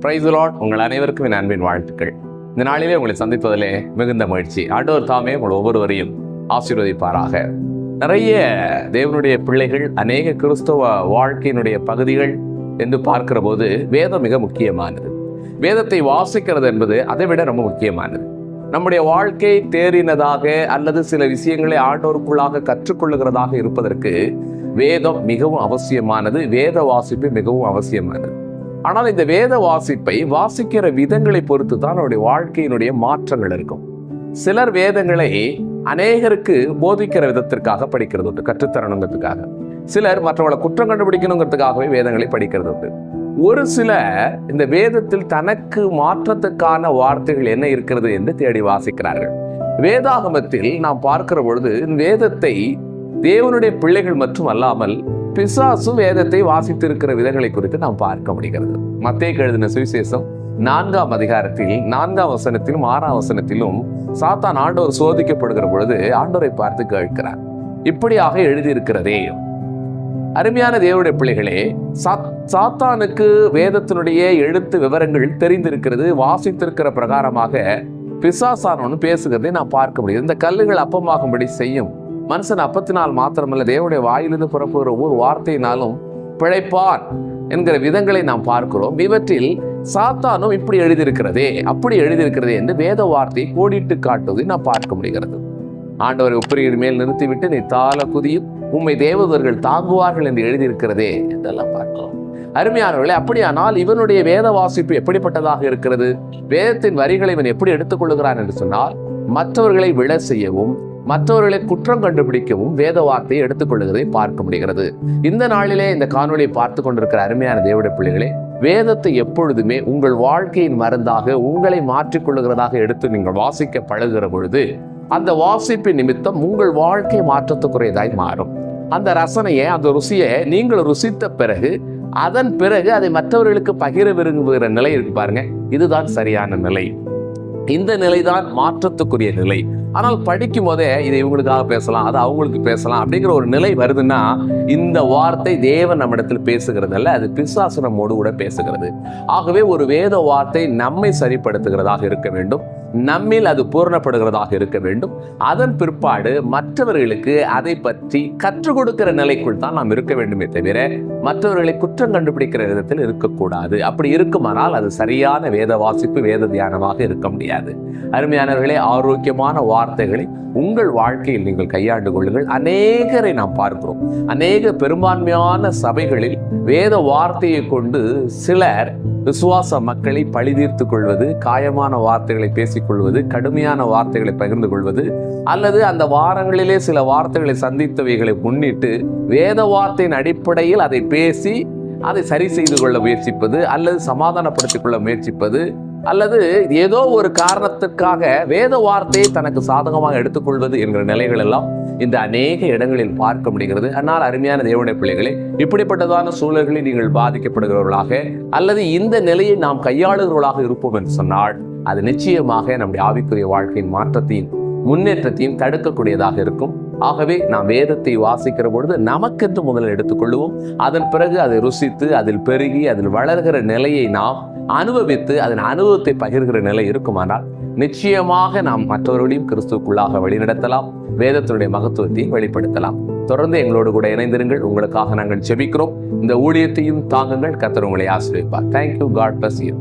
பிரைஸ்லாட் உங்கள் அனைவருக்கும் என் அன்பின் வாழ்த்துக்கள். இந்த நாளிலே உங்களை சந்திப்பதிலே மிகுந்த மகிழ்ச்சி. ஆண்டவர் தாமே உங்கள் ஒவ்வொருவரையும் ஆசீர்வதிப்பாராக. நிறைய தேவனுடைய பிள்ளைகள் அநேக கிறிஸ்தவ வாழ்க்கையினுடைய பகுதிகள் என்று பார்க்கிற போது வேதம் மிக முக்கியமானது. வேதத்தை வாசிக்கிறது என்பது அதை விட ரொம்ப முக்கியமானது. நம்முடைய வாழ்க்கை தேறினதாக அல்லது சில விஷயங்களை ஆண்டோருக்குள்ளாக கற்றுக்கொள்ளுகிறதாக இருப்பதற்கு வேதம் மிகவும் அவசியமானது வேத வாசிப்பு மிகவும் அவசியமானது. ஆனால் இந்த வேத வாசிப்பை வாசிக்கிற விதங்களை பொறுத்து தான் அவருடைய வாழ்க்கையினுடைய மாற்றங்கள் இருக்கும். சிலர் வேதங்களை அநேகருக்கு போதிக்கிற விதத்திற்காக படிக்கிறது உண்டு கற்றுத்தரணுங்கிறதுக்காக. சிலர் மற்றவங்களை குற்றம் கண்டுபிடிக்கணுங்கிறதுக்காகவே வேதங்களை படிக்கிறது உண்டு. ஒரு சில இந்த வேதத்தில் தனக்கு மாற்றத்துக்கான வார்த்தைகள் என்ன இருக்கிறது என்று தேடி வாசிக்கிறார்கள். வேதாகமத்தில் நாம் பார்க்கிற பொழுது வேதத்தை தேவனுடைய பிள்ளைகள் மட்டும் அல்லாமல் பிசாசும் வேதத்தை வாசித்திருக்கிற விதங்களை குறித்து நாம் பார்க்க முடிகிறது. மத்தேக்கு எழுதின சுவிசேஷம் நான்காம் அதிகாரத்தில் நான்காம் வசனத்திலும் ஆறாம் வசனத்திலும் சாத்தான் ஆண்டோர் சோதிக்கப்படுகிற பொழுது ஆண்டோரை பார்த்து கேட்கிறார். இப்படியாக எழுதியிருக்கிறதே. அருமையான தேவனுடைய பிள்ளைகளே சாத் சாத்தானுக்கு வேதத்தினுடைய எழுத்து விவரங்கள் தெரிந்திருக்கிறது வாசித்திருக்கிற பிரகாரமாக பிசாசானவன் பேசுகிறதை நான் பார்க்க முடியும் இந்த கல்லுகள் அப்பமாகும்படி செய்யும் மனுஷன் அப்பத்தினால் மாத்திரமல்ல தேவனுடைய வாயிலிருந்து புறப்படுகிற ஒவ்வொரு வார்த்தையினாலும் பிழைப்பான் என்கிற விதங்களை நாம் பார்க்கிறோம். இவற்றில் சாத்தானும் இப்படி எழுதியிருக்கிறதே அப்படி எழுதியிருக்கிறதே என்று வேத வார்த்தையை கோடிட்டு காட்டுவதை நாம் பார்க்க முடிகிறது. ஆண்டவரை உப்பரியின் மேல் நிறுத்திவிட்டு நீ தாள குதியும் உம்மை தேவதர்கள் தாங்குவார்கள் என்று எழுதியிருக்கிறதே என்றெல்லாம் பார்க்கலாம். அருமையானவர்களே அப்படியானால் இவனுடைய வேத வாசிப்பு எப்படிப்பட்டதாக இருக்கிறது? வேதத்தின் வரிகளை இவன் எப்படி எடுத்துக்கொள்ளுகிறான் என்று சொன்னால் மற்றவர்களை விழ செய்யவும் மற்றவர்களை குற்றம் கண்டுபிடிக்கவும் வேத வார்த்தையை எடுத்துக்கொள்ளுகிறதை பார்க்க முடிகிறது. இந்த நாளிலே இந்த காணொலியை பார்த்து கொண்டிருக்கிற அருமையான தேவட பிள்ளைகளே வேதத்தை எப்பொழுதுமே உங்கள் வாழ்க்கையின் மருந்தாக உங்களை மாற்றிக்கொள்ளுகிறதாக எடுத்து நீங்கள் வாசிக்க பழகுகிற பொழுது அந்த வாசிப்பின் நிமித்தம் உங்கள் வாழ்க்கை மாற்றத்துக்குரியதாய் மாறும். அந்த ரசனையை அந்த ருசியை நீங்கள் ருசித்த பிறகு அதன் பிறகு அதை மற்றவர்களுக்கு பகிர விரும்புகிற நிலை இருக்கு பாருங்க. இதுதான் சரியான நிலை. இந்த நிலைதான் மாற்றத்துக்குரிய நிலை. ஆனால் படிக்கும் போதே இதை இவங்களுக்காக பேசலாம் அது அவங்களுக்கு பேசலாம் அப்படிங்கிற ஒரு நிலை வருதுன்னா இந்த வார்த்தை தேவன் நம்மிடத்தில் பேசுகிறது அல்ல அது பிசாசு நம்மோடு கூட பேசுகிறது. ஆகவே ஒரு வேத வார்த்தை நம்மை சரிப்படுத்துகிறதாக இருக்க வேண்டும். நம்மில் அது பூரணப்படுகிறதாக இருக்க வேண்டும். அதன் பிற்பாடு மற்றவர்களுக்கு அதை பற்றி கற்றுக் கொடுக்கிற நிலைக்குள் தான் நாம் இருக்க வேண்டுமே தவிர மற்றவர்களை குற்றம் கண்டுபிடிக்கிற விதத்தில் இருக்கக்கூடாது. அப்படி இருக்குமானால் அது சரியான வேத வாசிப்பு வேத தியானமாக இருக்க முடியாது. அருமையானவர்களே ஆரோக்கியமான வார்த்தைகளை உங்கள் வாழ்க்கையில் நீங்கள் கையாண்டு கொள்ளுங்கள். அநேகரை நாம் பார்க்கிறோம். அநேக பெரும்பான்மையான சபைகளில் வேத வார்த்தையை கொண்டு சிலர் விசுவாச மக்களை பழிதீர்த்து கொள்வது காயமான வார்த்தைகளை கொள்வது கடுமையான வார்த்தைகளை பகிர்ந்து கொள்வது அல்லது அந்த வாரங்களிலே சில வார்த்தைகளை சந்தித்தவைகளை முன்னிட்டு வேத வார்த்தையின் அடிப்படையில் அதை பேசி அதை சரி செய்து கொள்ள முயற்சிப்பது அல்லது சமாதானப்படுத்திக் கொள்ள முயற்சிப்பது அல்லது ஏதோ ஒரு காரணத்துக்காக வேத வார்த்தையை தனக்கு சாதகமாக எடுத்துக்கொள்வது என்கிற நிலைகள் எல்லாம் இந்த அநேக இடங்களில் பார்க்க முடிகிறது. ஆனால் அருமையான தேவனுடைய பிள்ளைகளே இப்படிப்பட்டதான சூழல்களில் நீங்கள் பாதிக்கப்படுகிறவர்களாக அல்லது இந்த நிலையை நாம் கையாளுகிறவர்களாக இருப்போம் என்று சொன்னால் அது நிச்சயமாக நம்முடைய ஆவிக்குரிய வாழ்க்கையின் மாற்றத்தையும் முன்னேற்றத்தையும் தடுக்கக்கூடியதாக இருக்கும். ஆகவே நாம் வேதத்தை வாசிக்கிற பொழுது நமக்கென்று முதலில் எடுத்துக்கொள்வோம். அதன் பிறகு அதை ருசித்து அதில் பெருகி அதில் வளர்கிற நிலையை நாம் அனுபவித்து அதன் அனுபவத்தை பகிர்கிற நிலை இருக்குமானால் நிச்சயமாக நாம் மற்றவர்களையும் கிறிஸ்துக்குள்ளாக வழிநடத்தலாம். வேதத்தினுடைய மகத்துவத்தை வெளிப்படுத்தலாம். தொடர்ந்து எங்களோடு கூட இணைந்திருங்கள். உங்களுக்காக நாங்கள் செபிக்கிறோம் இந்த ஊழியத்தையும் தாங்குங்கள். கத்தர் உங்களை ஆசிரியப்பார் thank you God bless you